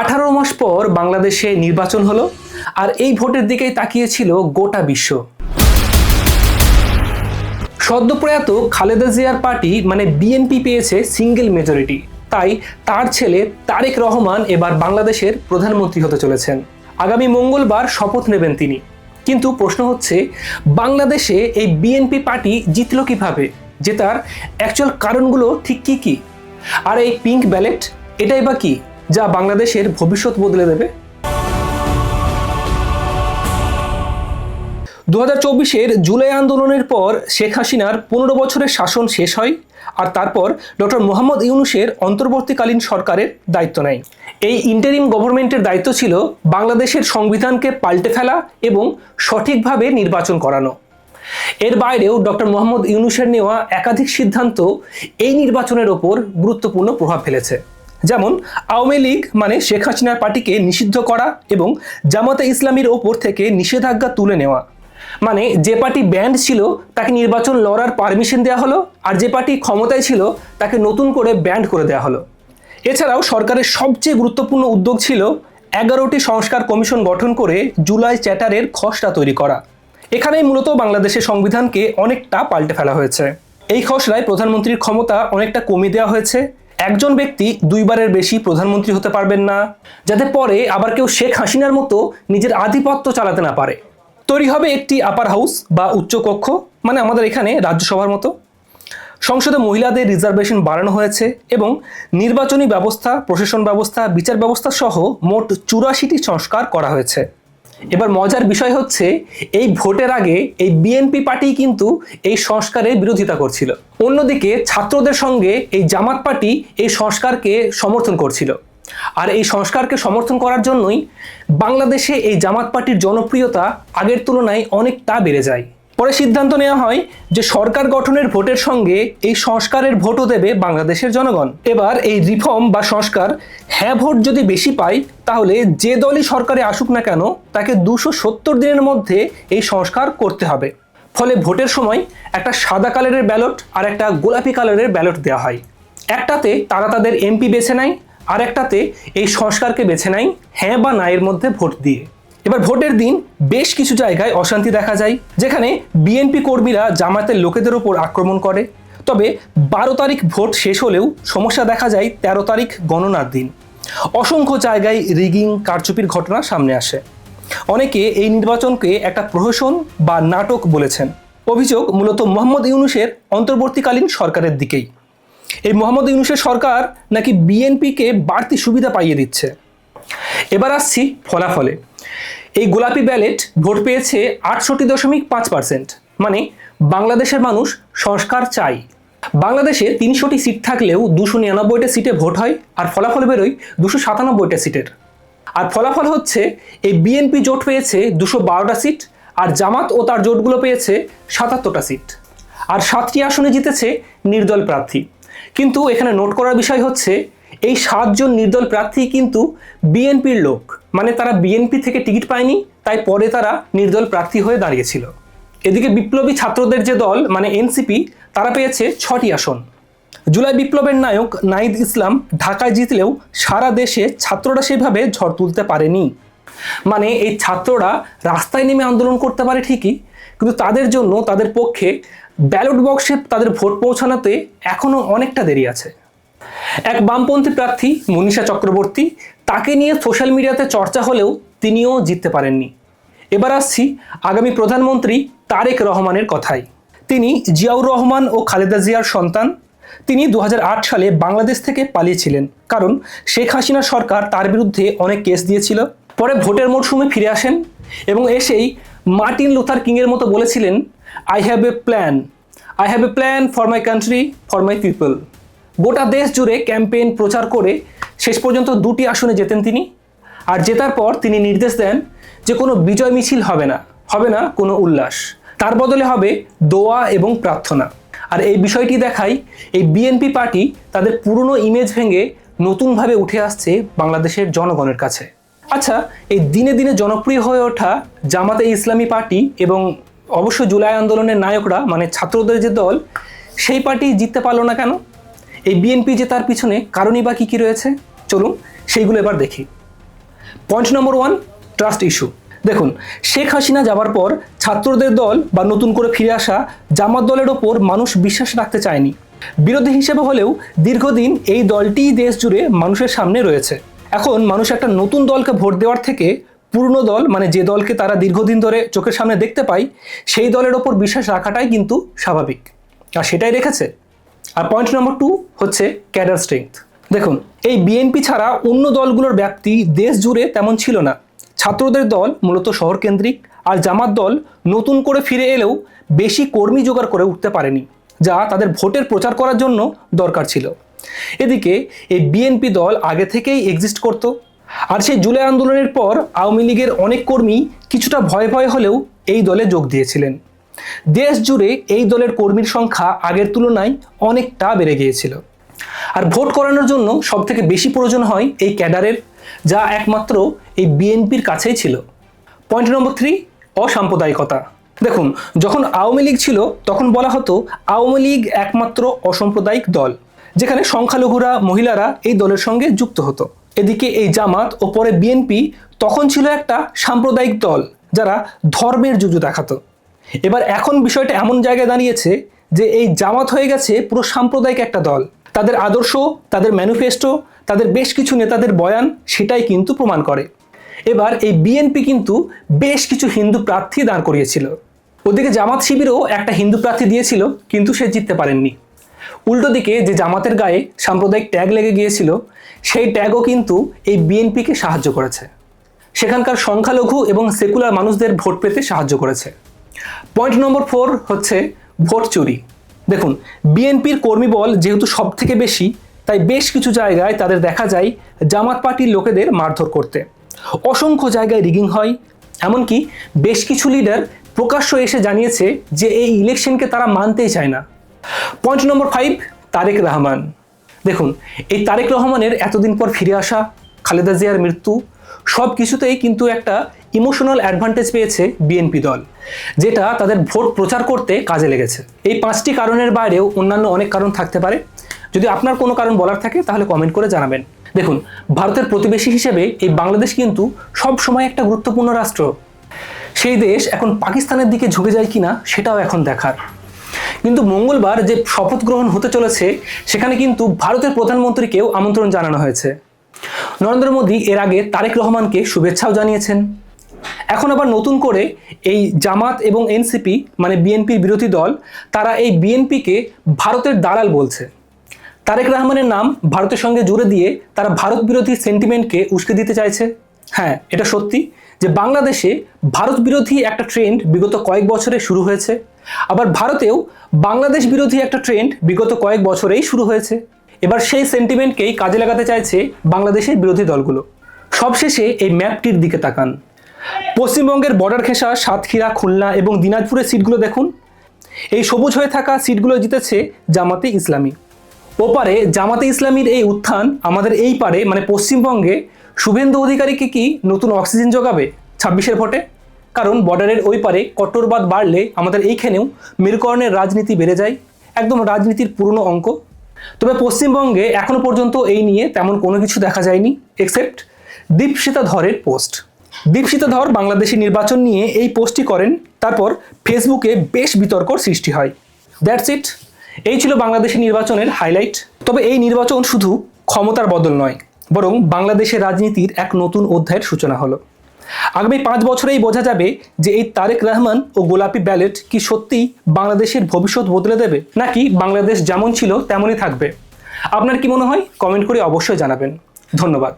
আঠারো মাস পর বাংলাদেশে নির্বাচন হলো, আর এই ভোটের দিকেই তাকিয়েছিল গোটা বিশ্ব। সদ্যপ্রয়াত খালেদা জিয়ার পার্টি মানে বিএনপি পেয়েছে সিঙ্গেল মেজরিটি তাই তার ছেলে তারেক রহমান এবার বাংলাদেশের প্রধানমন্ত্রী হতে চলেছেন। আগামী মঙ্গলবার শপথ নেবেন তিনি। কিন্তু প্রশ্ন হচ্ছে, বাংলাদেশে এই বিএনপি পার্টি জিতল কীভাবে? জেতার অ্যাকচুয়াল কারণগুলো ঠিক কি কি? আর এই পিঙ্ক ব্যালেট এটাই বা কি? যা বাংলাদেশের ভবিষ্যৎ বদলে দেবে। দু হাজার চব্বিশের জুলাই আন্দোলনের পর শেখ হাসিনার পনেরো বছরের শাসন শেষ হয় আর তারপর ডক্টর মোহাম্মদ ইউনুসের অন্তর্বর্তীকালীন সরকারের দায়িত্ব নেয়। এই ইন্টারিম গভর্নমেন্টের দায়িত্ব ছিল বাংলাদেশের সংবিধানকে পাল্টে ফেলা এবং সঠিকভাবে নির্বাচন করানো। এর বাইরেও ডক্টর মোহাম্মদ ইউনুসের নেওয়া একাধিক সিদ্ধান্ত এই নির্বাচনের ওপর গুরুত্বপূর্ণ প্রভাব ফেলেছে। যেমন, আওয়ামী লীগ মানে শেখ হাসিনার পার্টিকে নিষিদ্ধ করা এবং জামাতে ইসলামীর ওপর থেকে নিষেধাজ্ঞা তুলে নেওয়া। মানে যে পার্টি ব্যান্ড ছিল, তাকে নির্বাচন লড়ার পারমিশন দেওয়া হলো, আর যে পার্টি ক্ষমতায় ছিল, তাকে নতুন করে ব্যান্ড করে দেওয়া হলো। এছাড়াও সরকারের সবচেয়ে গুরুত্বপূর্ণ উদ্যোগ ছিল এগারোটি সংস্কার কমিশন গঠন করে জুলাই চ্যাটারের খসড়া তৈরি করা। এখানেই মূলত বাংলাদেশের সংবিধানকে অনেকটা পাল্টে ফেলা হয়েছে। এই খসড়ায় প্রধানমন্ত্রীর ক্ষমতা অনেকটা কমিয়ে দেওয়া হয়েছে। একজন ব্যক্তি দুইবারের বেশি প্রধানমন্ত্রী হতে পারবেন না, যাতে পরে আবার কেউ শেখ হাসিনার মতো নিজের আধিপত্য চালাতে না পারে। তৈরি হবে একটি আপার হাউস বা উচ্চকক্ষ মানে আমাদের এখানে রাজ্যসভার মতো। সংসদে মহিলাদের রিজার্ভেশন বাড়ানো হয়েছে এবং নির্বাচনী ব্যবস্থা, প্রশাসন ব্যবস্থা, বিচার ব্যবস্থা সহ মোট চুরাশিটি সংস্কার করা হয়েছে। এবার মজার বিষয় হচ্ছে, এই ভোটের আগে এই বিএনপি পার্টি কিন্তু এই সংস্কারের বিরোধিতা করছিল। অন্যদিকে ছাত্রদের সঙ্গে এই জামাত পার্টি এই সংস্কারকে সমর্থন করছিল। আর এই সংস্কারকে সমর্থন করার জন্যই বাংলাদেশে এই জামাত পার্টির জনপ্রিয়তা আগের তুলনায় অনেকটা বেড়ে যায়। পরে সিদ্ধান্ত নেওয়া হয় যে সরকার গঠনের ভোটের সঙ্গে এই সংস্কারের ভোটও দেবে বাংলাদেশের জনগণ। এবার এই রিফর্ম বা সংস্কার হ্যাঁ ভোট যদি বেশি পায়, তাহলে যে দলই সরকারে আসুক না কেন, তাকে দুশো সত্তর দিনের মধ্যে এই সংস্কার করতে হবে। ফলে ভোটের সময় একটা সাদা কালারের ব্যালট আর একটা গোলাপি কালারের ব্যালট দেওয়া হয়। একটাতে তারা তাদের এমপি বেছে নেয় আর একটাতে এই সংস্কারকে বেছে নেয় হ্যাঁ বা না এর মধ্যে ভোট দিয়ে। এবার ভোটের দিন বেশ কিছু জায়গায় অশান্তি দেখা যায়, যেখানে বিএনপি কর্মীরা জামাতের লোকেদের ওপর আক্রমণ করে। তবে বারো তারিখ ভোট শেষ হলেও সমস্যা দেখা যায় তেরো তারিখ গণনার দিন। অসংখ্য জায়গায় রিগিং, কারচুপির ঘটনা সামনে আসে। অনেকে এই নির্বাচনকে একটা প্রহসন বা নাটক বলেছেন। অভিযোগ মূলত মোহাম্মদ ইউনুসের অন্তর্বর্তীকালীন সরকারের দিকেই। এই মোহাম্মদ ইউনুসের সরকার নাকি বিএনপিকে বাড়তি সুবিধা পাইয়ে দিচ্ছে? এবার আসছি ফলাফলে। এই গোলাপি ব্যালেট ভোট পেয়েছে আটষট্টি দশমিক পাঁচ পার্সেন্ট। মানে বাংলাদেশের মানুষ সংস্কার চাই। বাংলাদেশে তিনশোটি সিট থাকলেও দুশো নিরানব্বইটা সিটে ভোট হয় আর ফলাফল বেরোয় দুশো সাতানব্বইটা সিটের। আর ফলাফল হচ্ছে এই বিএনপি জোট পেয়েছে দুশো বারোটা সিট আর জামাত ও তার জোটগুলো পেয়েছে সাতাত্তরটা সিট। আর সাতটি আসনে জিতেছে নির্দল প্রার্থী। কিন্তু এখানে নোট করার বিষয় হচ্ছে এই সাতজন নির্দল প্রার্থী কিন্তু বিএনপির লোক। মানে তারা বিএনপি থেকে টিকিট পায়নি, তাই পরে তারা নির্দল প্রার্থী হয়ে দাঁড়িয়েছিল। এদিকে বিপ্লবী ছাত্রদের যে দল মানে এনসিপি, তারা পেয়েছে ছটি আসন। জুলাই বিপ্লবের নায়ক নাইদ ইসলাম ঢাকায় জিতলেও সারা দেশে ছাত্ররা সেভাবে ঝড় তুলতে পারেনি। মানে এই ছাত্ররা রাস্তায় নেমে আন্দোলন করতে পারে ঠিকই, কিন্তু তাদের জন্য, তাদের পক্ষে ব্যালট বক্সে তাদের ভোট পৌঁছানোতে এখনও অনেকটা দেরি আছে। এক বামপন্থী প্রার্থী, মনীষা চক্রবর্তী, তাকে নিয়ে সোশ্যাল মিডিয়াতে চর্চা হলেও তিনিও জিততে পারেননি। এবার আসছি আগামী প্রধানমন্ত্রী তারেক রহমানের কথাই তিনি জিয়াউর রহমান ও খালেদা জিয়ার সন্তান। তিনি দু হাজার আট সালে বাংলাদেশ থেকে পালিয়েছিলেন, কারণ শেখ হাসিনা সরকার তার বিরুদ্ধে অনেক কেস দিয়েছিল। পরে ভোটের মরশুমে ফিরে আসেন এবং এসেই মার্টিন লুথার কিংয়ের মতো বলেছিলেন I have a plan I have a plan for my country for my people গোটা দেশ জুড়ে ক্যাম্পেইন প্রচার করে শেষ পর্যন্ত দুটি আসনে জেতেন তিনি। আর জেতার পর তিনি নির্দেশ দেন যে কোনো বিজয় মিছিল হবে না হবে না কোনো উল্লাস। তার বদলে হবে দোয়া এবং প্রার্থনা। আর এই বিষয়টি দেখাই এই বিএনপি পার্টি তাদের পুরনো ইমেজ ভেঙে নতুনভাবে উঠে আসছে বাংলাদেশের জনগণের কাছে। আচ্ছা এই দিনে দিনে জনপ্রিয় হয়ে ওঠা জামাতে ইসলামী পার্টি এবং অবশ্য জুলাই আন্দোলনের নায়করা মানে ছাত্রদের যে দল, সেই পার্টি জিততে পারল না কেন? এই বিএনপি যে তার পিছনে কারণই বা কী কী রয়েছে? চলুন সেইগুলো এবার দেখি। Point number one trust issue দেখুন, শেখ হাসিনা যাবার পর ছাত্রদের দল বা নতুন করে ফিরে আসা জামাত দলের ওপর মানুষ বিশ্বাস রাখতে চায়নি। বিরোধী হিসেবে হলেও দীর্ঘদিন এই দলটিই দেশ জুড়ে মানুষের সামনে রয়েছে। এখন মানুষ একটা নতুন দলকে ভোট দেওয়ার থেকে পুরনো দল মানে যে দলকে তারা দীর্ঘদিন ধরে চোখের সামনে দেখতে পায়, সেই দলের ওপর বিশ্বাস রাখাটাই কিন্তু স্বাভাবিক। আর সেটাই রেখেছে আর পয়েন্ট নম্বর টু হচ্ছে ক্যাডার স্ট্রেংথ দেখুন, এই বিএনপি ছাড়া অন্য দলগুলোর ব্যাপ্তি দেশ জুড়ে তেমন ছিল না। ছাত্রদের দল মূলত শহরকেন্দ্রিক, আর জামাত দল নতুন করে ফিরে এলেও বেশি কর্মী জোগাড় করে উঠতে পারেনি, যা তাদের ভোটের প্রচার করার জন্য দরকার ছিল। এদিকে, এই বিএনপি দল আগে থেকেই এক্সিস্ট করত, আর সেই জুলাই আন্দোলনের পর আওয়ামী লীগের অনেক কর্মী কিছুটা ভয় ভয় হলেও এই দলে যোগ দিয়েছিলেন। দেশ জুড়ে এই দলের কর্মীর সংখ্যা আগের তুলনায় অনেকটা বেড়ে গিয়েছিল। আর ভোট করানোর জন্য সব থেকে বেশি প্রয়োজন হয় এই ক্যাডারের, যা একমাত্র এই বিএনপির কাছেই ছিল। পয়েন্ট নম্বর থ্রি, অসাম্প্রদায়িকতা। দেখুন, যখন আওয়ামী লীগ ছিল, তখন বলা হতো আওয়ামী লীগ একমাত্র অসাম্প্রদায়িক দল, যেখানে সংখ্যালঘুরা, মহিলারা এই দলের সঙ্গে যুক্ত হতো। এদিকে এই জামাত ও পরে বিএনপি তখন ছিল একটা সাম্প্রদায়িক দল, যারা ধর্মের যুজু দেখাতো। এবার এখন বিষয়টা এমন জায়গায় দাঁড়িয়েছে যে এই জামাত হয়ে গেছে পুরো সাম্প্রদায়িক একটা দল। তাদের আদর্শ, তাদের ম্যানিফেস্টো, তাদের বেশ কিছু নেতাদের বয়ান সেটাই কিন্তু প্রমাণ করে। এবার এই বিএনপি কিন্তু বেশ কিছু হিন্দু প্রার্থী দাঁড় করিয়েছিল। ওদিকে জামাত শিবিরও একটা হিন্দু প্রার্থী দিয়েছিল, কিন্তু সে জিততে পারেননি। উল্টো দিকে যে জামাতের গায়ে সাম্প্রদায়িক ট্যাগ লেগে গিয়েছিল, সেই ট্যাগও কিন্তু এই বিএনপিকে সাহায্য করেছে। সেখানকার সংখ্যালঘু এবং সেকুলার মানুষদের ভোট পেতে সাহায্য করেছে। পয়েন্ট নম্বর ফোর হচ্ছে ভোট চুরি। দেখুন বিএনপির কর্মী বল যেহেতু সব থেকে বেশি, তাই বেশ কিছু জায়গায় তাদের দেখা যায় জামাত পার্টির লোকেদের মারধর করতে। অসংখ্য জায়গায় রিগিং হয়, এমনকি বেশ কিছু লিডার প্রকাশ্য এসে জানিয়েছে যে এই ইলেকশনকে তারা মানতেই চায় না। Point number five Tarique Rahman. দেখুন, এই তারেক রহমানের এতদিন পর ফিরে আসা, খালেদা জিয়ার মৃত্যু সব কিছুতেই কিন্তু একটা ইমোশনাল অ্যাডভান্টেজ পেয়েছে বিএনপি দল, যেটা তাদের ভোট প্রচার করতে কাজে লেগেছে। এই পাঁচটি কারণের বাইরেও অন্যান্য অনেক কারণ থাকতে পারে। যদি আপনার কোনো কারণ বলার থাকে, তাহলে কমেন্ট করে জানাবেন। দেখুন, ভারতের প্রতিবেশী হিসেবে এই বাংলাদেশ কিন্তু সব সময় একটা গুরুত্বপূর্ণ রাষ্ট্র। সেই দেশ এখন পাকিস্তানের দিকে ঝুঁকে যায় কিনা, সেটাও এখন দেখার। কিন্তু মঙ্গলবার যে শপথ গ্রহণ হতে চলেছে, সেখানে কিন্তু ভারতের প্রধানমন্ত্রীকেও আমন্ত্রণ জানানো হয়েছে। নরেন্দ্র মোদী এর আগে তারেক রহমানকে শুভেচ্ছাও জানিয়েছেন। এখন আবার নতুন করে এই জামাত এবং এনসিপি মানে বিএনপির বিরোধী দল, তারা এই বিএনপিকে ভারতের দালাল বলছে। তারেক রহমানের নাম ভারতের সঙ্গে জুড়ে দিয়ে তারা ভারত বিরোধী সেন্টিমেন্টকে উস্কে দিতে চাইছে। হ্যাঁ এটা সত্যি যে বাংলাদেশে ভারত বিরোধী একটা ট্রেন্ড বিগত কয়েক বছরে শুরু হয়েছে। আবার ভারতেও বাংলাদেশ বিরোধী একটা ট্রেন্ড বিগত কয়েক বছরেই শুরু হয়েছে। এবার সেই সেন্টিমেন্টকেই কাজে লাগাতে চাইছে বাংলাদেশের বিরোধী দলগুলো। সবশেষে এই ম্যাপটির দিকে তাকান। পশ্চিমবঙ্গের বর্ডার ঘেঁষা সাতক্ষীরা, খুলনা এবং দিনাজপুরের সিটগুলো দেখুন। এই সবুজ হয়ে থাকা সিটগুলো জিতেছে জামাতে ইসলামী। ওপারে জামাতে ইসলামীর এই উত্থান আমাদের এই পারে মানে পশ্চিমবঙ্গে শুভেন্দু অধিকারীকে কি নতুন অক্সিজেন যোগাবে ছাব্বিশের ভোটে? কারণ বর্ডারের ওই পারে কট্টরবাদ বাড়লে আমাদের এইখানেও মেরুকরণের রাজনীতি বেড়ে যায়, একদম রাজনীতির পুরনো অঙ্ক। তবে পশ্চিমবঙ্গে এখনও পর্যন্ত এই নিয়ে তেমন কোনো কিছু দেখা যায়নি এক্সেপ্ট দীপশিতা ধরের পোস্ট দীপশিতা ধর বাংলাদেশি নির্বাচন নিয়ে এই পোস্টটি করেন, তারপর ফেসবুকে বেশ বিতর্কর সৃষ্টি হয়। দ্যাটস ইট এই ছিল বাংলাদেশি নির্বাচনের হাইলাইট তবে এই নির্বাচন শুধু ক্ষমতার বদল নয়, বরং বাংলাদেশের রাজনীতির এক নতুন অধ্যায়ের সূচনা হলো। আগামী পাঁচ বছরেই বোঝা যাবে যে এই তারেক রহমান ও গোলাপি ব্যালেট কি সত্যিই বাংলাদেশের ভবিষ্যৎ বদলে দেবে, নাকি বাংলাদেশ যেমন ছিল তেমনই থাকবে? আপনার কি মনে হয়? কমেন্ট করে অবশ্যই জানাবেন। ধন্যবাদ।